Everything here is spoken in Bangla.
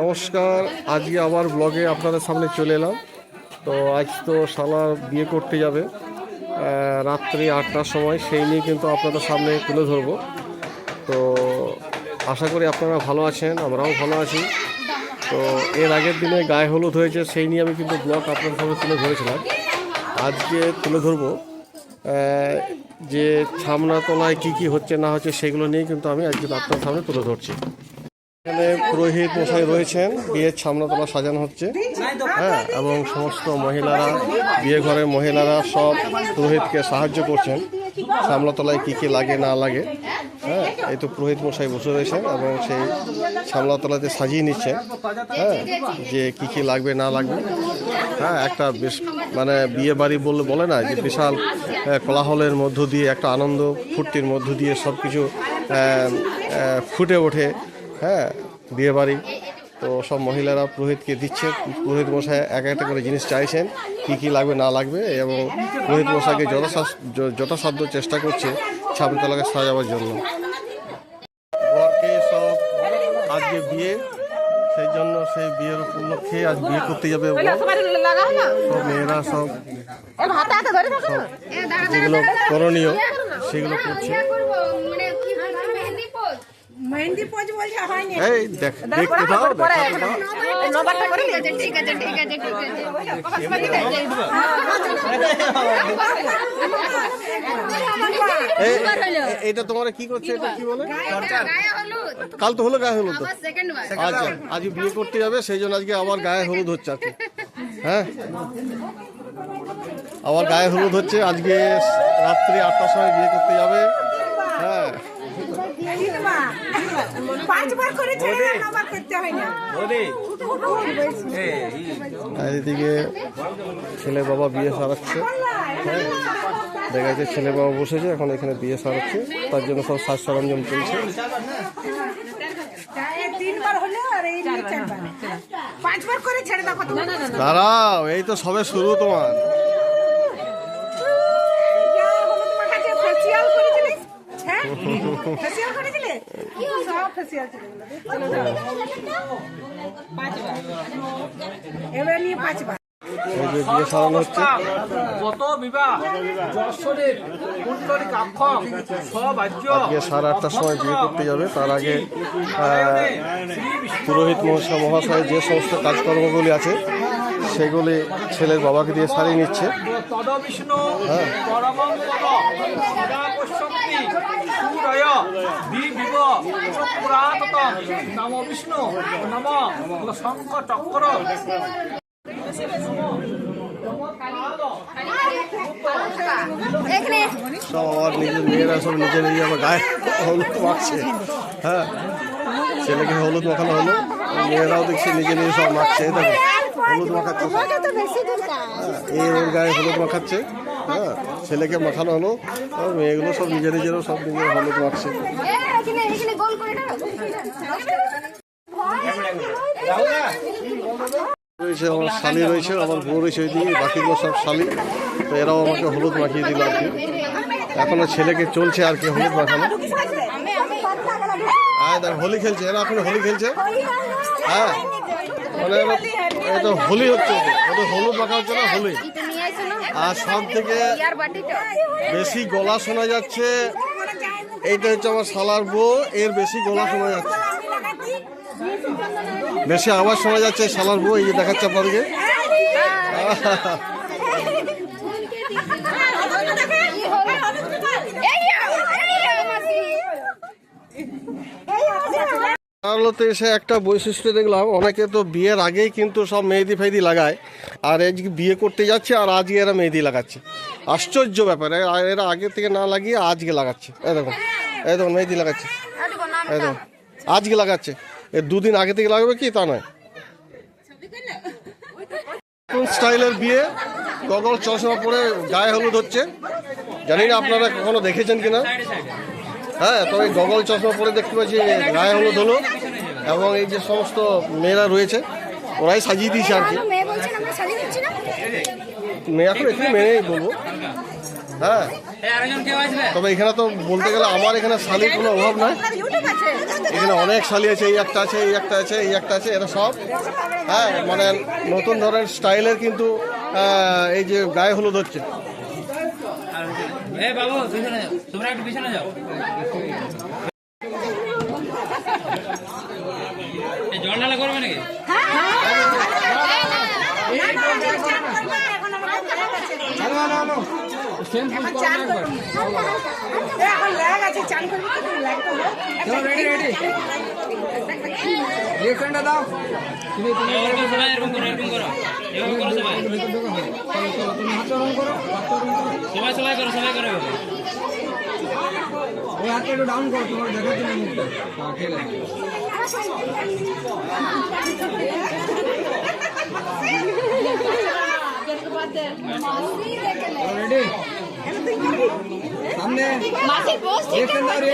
নমস্কার, আজকে আবার ব্লগে আপনাদের সামনে চলে এলাম। তো আজ তো শালা বিয়ে করতে যাবে। রাত্রি আটটার সময়, সেই নিয়ে কিন্তু আপনাদের সামনে তুলে ধরবো। তো আশা করি আপনারা ভালো আছেন, আমরাও ভালো আছি। তো এর আগের দিনে গায়ে হলুদ হয়েছে, সেই নিয়ে আমি কিন্তু ব্লগ আপনাদের সামনে তুলে ধরেছিলাম। আজকে তুলে ধরবো। যে ছামনা তলায় কী কী হচ্ছে না হচ্ছে, সেগুলো নিয়ে কিন্তু আমি আজকে আপনার সামনে তুলে ধরছি। এখানে পুরোহিত মশাই রয়েছেন, বিয়ের ছামনাতলা সাজানো হচ্ছে। হ্যাঁ এবং সমস্ত মহিলারা, বিয়ে ঘরের মহিলারা সব পুরোহিতকে সাহায্য করছেন। ছামলাতলায় কী কী লাগে, না লাগে। হ্যাঁ এই তো পুরোহিত মশাই বসে রয়েছেন এবং সেই ছামলাতলাতে সাজিয়ে নিচ্ছেন। হ্যাঁ যে কী কী লাগবে, না লাগবে। হ্যাঁ একটা বেশ মানে বিয়ে বাড়ি বললে বলে না, যে বিশাল কোলাহলের মধ্য দিয়ে, একটা আনন্দ ফুর্তির মধ্য দিয়ে সব কিছু ফুটে ওঠে। হ্যাঁ বিয়ে বাড়ি তো সব মহিলারা পুরোহিতকে দিচ্ছে। পুরোহিত মশাই এক একটা করে জিনিস চাইছেন, কি কি লাগবে, না লাগবে, এবং পুরোহিত মশাইকে যথাসাধ্য চেষ্টা করছে ছাবতলাকে সাজাবার জন্য। বরকে সব আজকে বিয়ে, সেই জন্য সেই বিয়ের উপলক্ষে আজ বিয়ে করতে যাবে। সব মেয়েরা সব যেগুলো করণীয়, সেগুলো করছে। মেহেন্দি পোজ বলছে হয়নি। এই দেখ দেখতে দাও দেখাতে দাও। ঠিক আছে ঠিক আছে ঠিক আছে। এই এ- এটা তোমার কি করছে এটা কি বলে? কাল তো হলো গায়ে হলুদ আচ্ছা আজকে বিয়ে করতে যাবে সেই জন্য আজকে আবার গায়ে হলুদ হচ্ছে আর কি হ্যাঁ? আবার গায়ে হলুদ হচ্ছে আজকে রাত্রি আটটার সময় বিয়ে করতে যাবে। হ্যাঁ। হয় এদিকে ছেলে বাবা বিয়ে সারাচ্ছে। দেখা যাচ্ছে ছেলে বাবা বসেছে এখন এখানে বিয়ে সারাচ্ছে। তার জন্য সব সাজ সরঞ্জাম চলছে। এই তিনবার হলো আর এই নিয়ে চারবার। পাঁচবার করে ছেড়ে দাও কত দাঁড়াও এই তো সবে শুরু তোমার। ফেসিয়াল করেছিলে সব ফেসিয়াল ছিল এবার নিয়ে পাঁচবার সাড়ে আটটার সময় বিয়ে করতে যাবে তার আগে পুরোহিত মহাশয় মহাশয় যে সমস্ত কাজকর্মগুলি আছে সেগুলি ছেলের বাবাকে দিয়ে সারিয়ে নিচ্ছে। সব আবার নিজের মেয়েরা সব নিজে নিজে আবার গায়ে হলুদ মাখছে। হ্যাঁ ছেলেকে হলুদ মাখানো হলো মেয়েরাও দেখছি নিজে নিজে সব মাখছে দেখো। হলুদ মাখাচ্ছে এই ওর গায়ে হলুদ মাখাচ্ছে হ্যাঁ? ছেলেকে মাখানো হলো মেয়েগুলো সব নিজে নিজেরও সব নিজের হলুদ মাখছে। এখানে এখানে গোল করে দাও। রয়েছে আমার শালি রয়েছে আমার বউ রয়েছে ওই ওইদিকে বাকিগুলো সব শালি। তো এরাও আমাকে হলুদ মাখিয়ে দিল আর কি। এখনও ছেলেকে চলছে আর কি হলুদ মাখানো। হ্যাঁ দেখ হোলি খেলছে এরা এখন হোলি খেলছে? হ্যাঁ। মানে এটা হোলি হচ্ছে। ওদের। ওদের হলুদ মাখা হচ্ছে না হোলি? এটা নিয়ে আইছো না? আর সব থেকে বেশি গলা শোনা যাচ্ছে এইটা হচ্ছে আমার শালার বউ এর বেশি গলা শোনা যাচ্ছে। বেশি আওয়াজ শোনা যাচ্ছে শালার বউ এই যে দেখাচ্ছে আপনাদেরকে এই এই মাসি আলোতে এসে একটা বৈশিষ্ট্য দেখলাম, অনেকে তো বিয়ের আগেই কিন্তু সব মেহেদি ফেহেদি লাগায়, আর আজকে বিয়ে করতে যাচ্ছে আর আজকে এরা মেহেদি লাগাচ্ছে। আশ্চর্য ব্যাপার, এরা- আগে থেকে না লাগিয়ে আজকে লাগাচ্ছে। এই দেখুন এই দেখুন, মেহেদি লাগাচ্ছে। এই দেখুন, আজকে লাগাচ্ছে। এর দুদিন আগে থেকে লাগবে কি তা নয়। কোন স্টাইলের বিয়ে? গগল চশমা পরে গায়ে হলুদ হচ্ছে। জানি না আপনারা কখনো দেখেছেন কিনা। হ্যাঁ তবে গগল চশমা পরে দেখতে পাচ্ছি, গায়ে হলুদ হলো এবং এই যে সমস্ত মেয়েরা রয়েছে ওরাই সাজিয়ে দিয়েছে আর কি। মেয়ে এখন একটু মেনেই বলব। হ্যাঁ। তবে এখানে তো বলতে গেলে আমার এখানে শালির কোনো অভাব নাই। এখানে অনেক শালি আছে এই একটা আছে এই একটা আছে এই একটা আছে এরা সব। হ্যাঁ মানে নতুন ধরনের স্টাইলের কিন্তু এই যে গায়ে হলুদ হচ্ছে। বাবু তোমরা একটু পিছনে যাও। জল ঢালা করবে নাকি? এখন ল্যাগ আছে চান করবি তো ল্যাগ তো এরকম সবাই এরকম করো এরকম করো এরকম করো সবাই সবাই সবাই করো সবাই করো এভাবে। মাসির পোস্ট ঠিক আছে